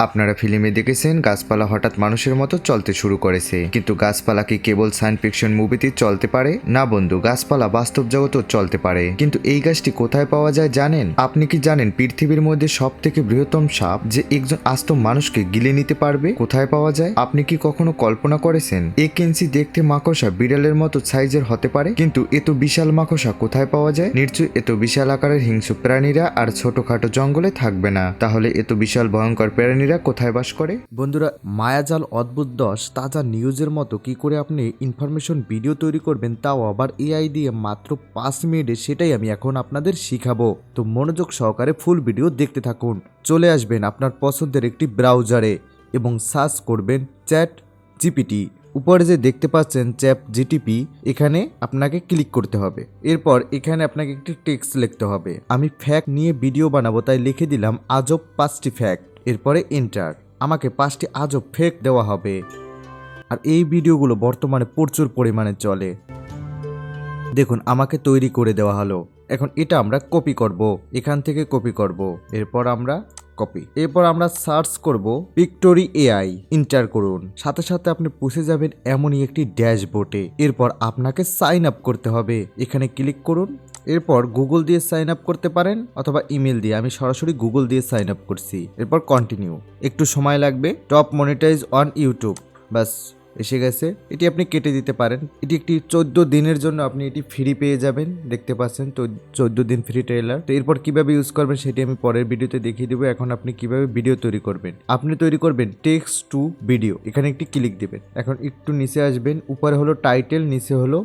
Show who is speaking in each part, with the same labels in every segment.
Speaker 1: আপনারা ফিল্মে দেখেছেন, গাছপালা হঠাৎ মানুষের মতো চলতে শুরু করেছে। কিন্তু গাছপালা কি কেবল সায়েন্স ফিকশন মুভিতে চলতে পারে? না বন্ধু, গাছপালা বাস্তব জগতেও চলতে পারে। কিন্তু এই গাছটি কোথায় পাওয়া যায় জানেন? আপনি কি জানেন পৃথিবীর মধ্যে সব থেকে বৃহত্তম সাপ যে একজন আস্ত মানুষকে গিলে নিতে পারবে? কোথায় পাওয়া যায়? আপনি কি কখনো কল্পনা করেছেন? এক ইঞ্চি দেখতে মাকড়সা বিড়ালের মতো সাইজের হতে পারে? কিন্তু এত বিশাল মাকড়সা কোথায় পাওয়া যায়? নিশ্চয়ই এত বিশাল আকারের হিংস্র প্রাণীরা আর ছোটখাটো জঙ্গলে থাকবে না। তাহলে এত বিশাল ভয়ঙ্কর প্রাণীরা কোথায় বাস করে?
Speaker 2: বন্ধুরা, মায়াজাল অদ্ভুত দশ, তাজা নিউজের মতো কি করে আপনি ইনফরমেশন ভিডিও তৈরি করবেন তাও আবার এআই দিয়ে মাত্র পাঁচ মিনিটে সেটাই আমি এখন আপনাদের শিখাবো। তো মনোযোগ সহকারে ফুল ভিডিও দেখতে থাকুন। চলে আসবেন আপনার পছন্দের একটি ব্রাউজারে এবং সার্চ করবেন চ্যাট জিপিটি উপরে যে দেখতে পাচ্ছেন চ্যাপ জিটিপি এখানে আপনাকে ক্লিক করতে হবে। এরপর এখানে আপনাকে একটি টেক্সট লিখতে হবে। আমি ফ্যাক্ট নিয়ে ভিডিও বানাবো, তাই লিখে দিলাম আজব পাঁচটি ফ্যাক্ট এরপরে এন্টার আমাকে পাঁচটি আজব ফেক দেওয়া হবে। আর এই ভিডিওগুলো বর্তমানে প্রচুর পরিমাণে চলে। দেখুন, আমাকে তৈরি করে দেওয়া হলো। এখন এটা আমরা কপি করব। এখান থেকে কপি করব। এরপর আমরা কপি এরপর আমরা সার্চ করব পিক্টোরি এআই ইন্টার করুন। সাথে সাথে আপনি পুষে যাবেন এমনই একটি ড্যাশবোর্ডে। এরপর আপনাকে সাইন আপ করতে হবে। এখানে ক্লিক করুন। এরপর গুগল দিয়ে সাইন আপ করতে পারেন অথবা ইমেল দিয়ে। আমি সরাসরি গুগল দিয়ে সাইন আপ করছি। এরপর কন্টিনিউ একটু সময় লাগবে। টপ মনিটাইজ অন ইউটিউব বাস এসে গেছে। এটি আপনি কেটে দিতে পারেন। এটি একটি চোদ্দ দিনের জন্য আপনি এটি ফ্রি পেয়ে যাবেন। দেখতে পাচ্ছেন চোদ্দ দিন ফ্রি ট্রেলার তো এরপর কীভাবে ইউজ করবেন সেটি আমি পরের ভিডিওতে দেখিয়ে দেবো। এখন আপনি কীভাবে ভিডিও তৈরি করবেন? আপনি তৈরি করবেন টেক্সট টু ভিডিও এখানে একটি ক্লিক দেবেন। এখন একটু নিচে আসবেন। উপরে হলো টাইটেল নিচে হলো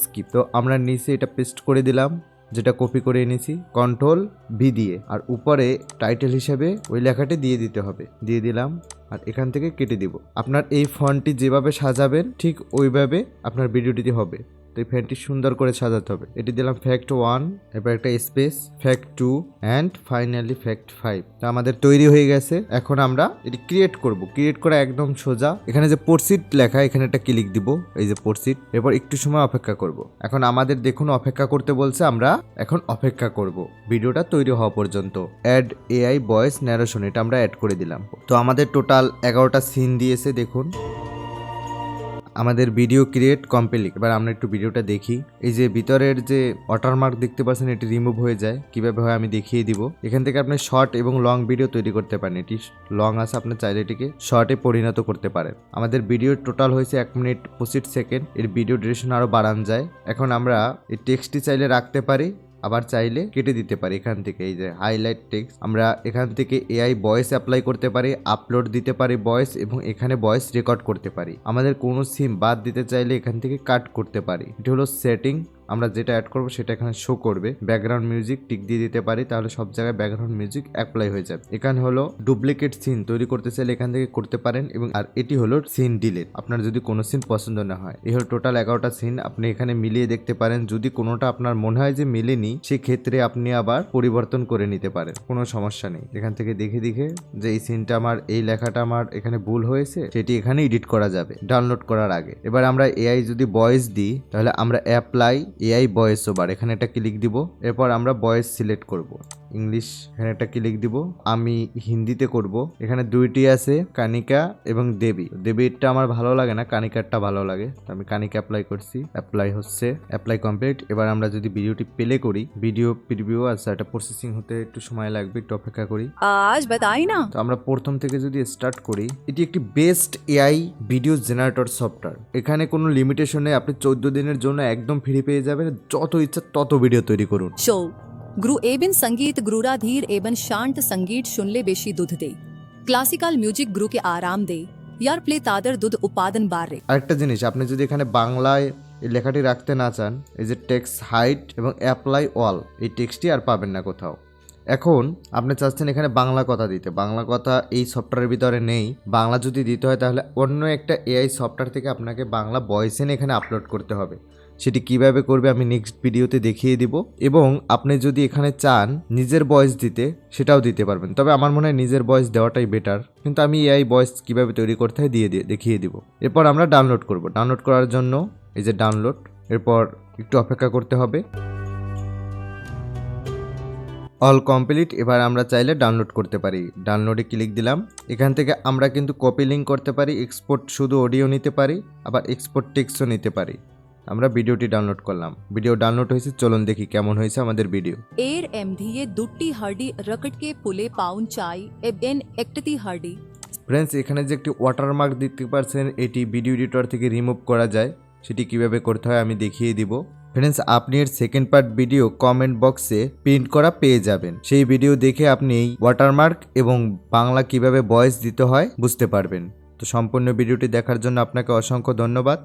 Speaker 2: স্কিপ তো আমরা নিচে এটা পেস্ট করে দিলাম, যেটা কপি করে এনেছি। কন্ট্রোল ভি দিয়ে। আর উপরে টাইটেল হিসেবে ওই লেখাটি দিয়ে দিতে হবে। দিয়ে দিলাম, আর এখান থেকে কেটে দিব। আপনার এই ফন্টটি যেভাবে সাজাবেন, ঠিক ওইভাবে আপনার ভিডিওটিতে হবে। তো এই ফ্যানটি সুন্দর করে সাজাতে হবে। এটি দিলাম ফ্যাক্ট ওয়ান এরপর একটা space fact two and finally fact five তো আমাদের তৈরি হয়ে গেছে। এখন আমরা এটি ক্রিয়েট করব। ক্রিয়েট করা একদম সোজা। এখানে যে পোর্সিট লেখা, এখানে একটা ক্লিক দিব। এই যে পোর্সিট এরপর একটু সময় অপেক্ষা করব। এখন আমাদের দেখুন অপেক্ষা করতে বলছে, আমরা এখন অপেক্ষা করব। ভিডিওটা তৈরি হওয়া পর্যন্ত। অ্যাড এআই ভয়েস ন্যারেশন এটা আমরা অ্যাড করে দিলাম। তো আমাদের টোটাল এগারোটা সিন দিয়েছে, দেখুন। আমাদের ভিডিও ক্রিয়েট কমপ্লিট এবার আমরা একটু ভিডিওটা দেখি। এই যে ভিতরের যে ওয়াটারমার্ক দেখতে পাচ্ছেন, এটি রিমুভ হয়ে যায়। কীভাবে হয় আমি দেখিয়ে দিব। এখান থেকে আপনি শর্ট এবং লং ভিডিও তৈরি করতে পারেন। এটি লং আছে, আপনি চাইলে এটিকে শর্টে পরিণত করতে পারেন। আমাদের ভিডিও টোটাল হয়েছে এক মিনিট পঁচিশ সেকেন্ড এর ভিডিও ডিউরেশন আরও বাড়ান যায়। এখন আমরা এই টেক্সটটি চাইলে রাখতে পারি। আবার চাইলে কেটে দিতে পারি এখান থেকে। এই যে হাইলাইট টেক্সট আমরা এখান থেকে এআই ভয়েস অ্যাপ্লাই করতে পারি আপলোড দিতে পারি ভয়েস এবং এখানে ভয়েস রেকর্ড করতে পারি। আমাদের কোনো সিম বাদ দিতে চাইলে এখান থেকে কাট করতে পারি। এটি হলো সেটিং আমরা যেটা অ্যাড করব সেটা এখানে শো করবে। ব্যাকগ্রাউন্ড মিউজিক টিক দিয়ে দিতে পারি, তাহলে সব জায়গায় ব্যাকগ্রাউন্ড মিউজিক অ্যাপ্লাই হয়ে যাবে। এখানে হলো ডুপ্লিকেট সিন তৈরি করতে চাইলে এখান থেকে করতে পারেন এবং আর এটি হলো সিন ডিলেট আপনার যদি কোনো সিন পছন্দ না হয়, এই হলো টোটাল এগারোটা সিন আপনি এখানে মিলিয়ে দেখতে পারেন, যদি কোনোটা আপনার মনে হয় যে মেলেনি, সেক্ষেত্রে আপনি আবার পরিবর্তন করে নিতে পারেন। কোনো সমস্যা নেই। এখান থেকে দেখে দেখে যে এই সিনটা আমার, এই লেখাটা আমার এখানে ভুল হয়েছে, সেটি এখানে এডিট করা যাবে ডাউনলোড করার আগে। এবার আমরা এআই যদি ভয়েস দিই, তাহলে আমরা অ্যাপ্লাই এআই বয়েস ওভার এখানে একটা ক্লিক দিব এরপর আমরা বয়েস সিলেক্ট করব। ইংলিশ এখানে কি লিখ দিব? আমি হিন্দিতে করব। এখানে দুইটি আছে কানিকা এবং দেবী। দেবীরটা আমার ভালো লাগে না কানিকারটা ভালো লাগে। তো আমি কানিকা অ্যাপ্লাই করছি। অ্যাপ্লাই হচ্ছে অ্যাপ্লাই কমপ্লিট এবার আমরা যদি ভিডিওটি প্লে করি ভিডিও প্রিভিউ আছে এটা প্রসেসিং হতে একটু সময় লাগবে একটু অপেক্ষা করি।
Speaker 3: আজ বাতাই না?
Speaker 2: তো আমরা প্রথম থেকে যদি স্টার্ট করি এটি একটি best AI video generator software এখানে কোনো লিমিটেশনে আপনি চোদ্দ দিনের জন্য একদম ফ্রি পেয়ে যাবেন যত ইচ্ছা তত ভিডিও তৈরি করুন।
Speaker 3: गुरु एबिन संगीत गुरुरा धीर एबन शांत संगीत सुनले बेशी दुध दे क्लासिकल म्यूजिक गुरु के आराम दे यार प्ले तादर दुध उपादन बारे
Speaker 2: আরেকটা জিনিস আপনি যদি এখানে বাংলায় এই লেখাটি রাখতে না চান এই যে টেক্সট হাইট এবং অ্যাপ্লাই অল এই টেক্সটটি আর পাবেন না কোথাও এখন আপনি চাচ্ছেন এখানে বাংলা কথা দিতে বাংলা কথা এই সফটওয়্যারের ভিতরে নেই বাংলা যদি দিতে হয় তাহলে অন্য একটা এআই সফটওয়্যার থেকে আপনাকে বাংলা ভয়েস এনে এখানে আপলোড করতে হবে সেটি কীভাবে করবে আমি নেক্সট ভিডিওতে দেখিয়ে দিব এবং আপনি যদি এখানে চান নিজের ভয়েস দিতে, সেটাও দিতে পারবেন। তবে আমার মনে হয় নিজের ভয়েস দেওয়াটাই বেটার কিন্তু আমি এআই ভয়েস কীভাবে তৈরি করতে হয় দিয়ে দিয়ে, দেখিয়ে দিব। এরপর আমরা ডাউনলোড করব। ডাউনলোড করার জন্য এই যে ডাউনলোড এরপর একটু অপেক্ষা করতে হবে। অল কমপ্লিট এবার আমরা চাইলে ডাউনলোড করতে পারি। ডাউনলোডে ক্লিক দিলাম। এখান থেকে আমরা কিন্তু কপি লিঙ্ক করতে পারি। এক্সপোর্ট শুধু অডিও নিতে পারি, আবার এক্সপোর্ট টেক্সটও নিতে পারি। আমরা ভিডিওটি ডাউনলোড করলাম। ভিডিও ডাউনলোড হয়েছে চলুন দেখি কেমন হয়েছে আমাদের ভিডিও।
Speaker 3: এর এমডিএ দুটি হার্ডি রকটকে পুলে পাউন চাই এবেন একটি হার্ডি।
Speaker 2: ফ্রেন্ডস এখানে যে একটি ওয়াটারমার্ক দেখতে পাচ্ছেন এটি ভিডিও এডিটর থেকে রিমুভ করা যায়। সেটি কীভাবে করতে হয় আমি দেখিয়ে দিব। ফ্রেন্ডস আপনি এর সেকেন্ড পার্ট ভিডিও কমেন্ট বক্সে প্রিন্ট করা পেয়ে যাবেন। সেই ভিডিও দেখে আপনি এই ওয়াটারমার্ক এবং বাংলা কীভাবে ভয়েস দিতে হয় বুঝতে পারবেন। তো সম্পূর্ণ ভিডিওটি দেখার জন্য আপনাকে অসংখ্য ধন্যবাদ।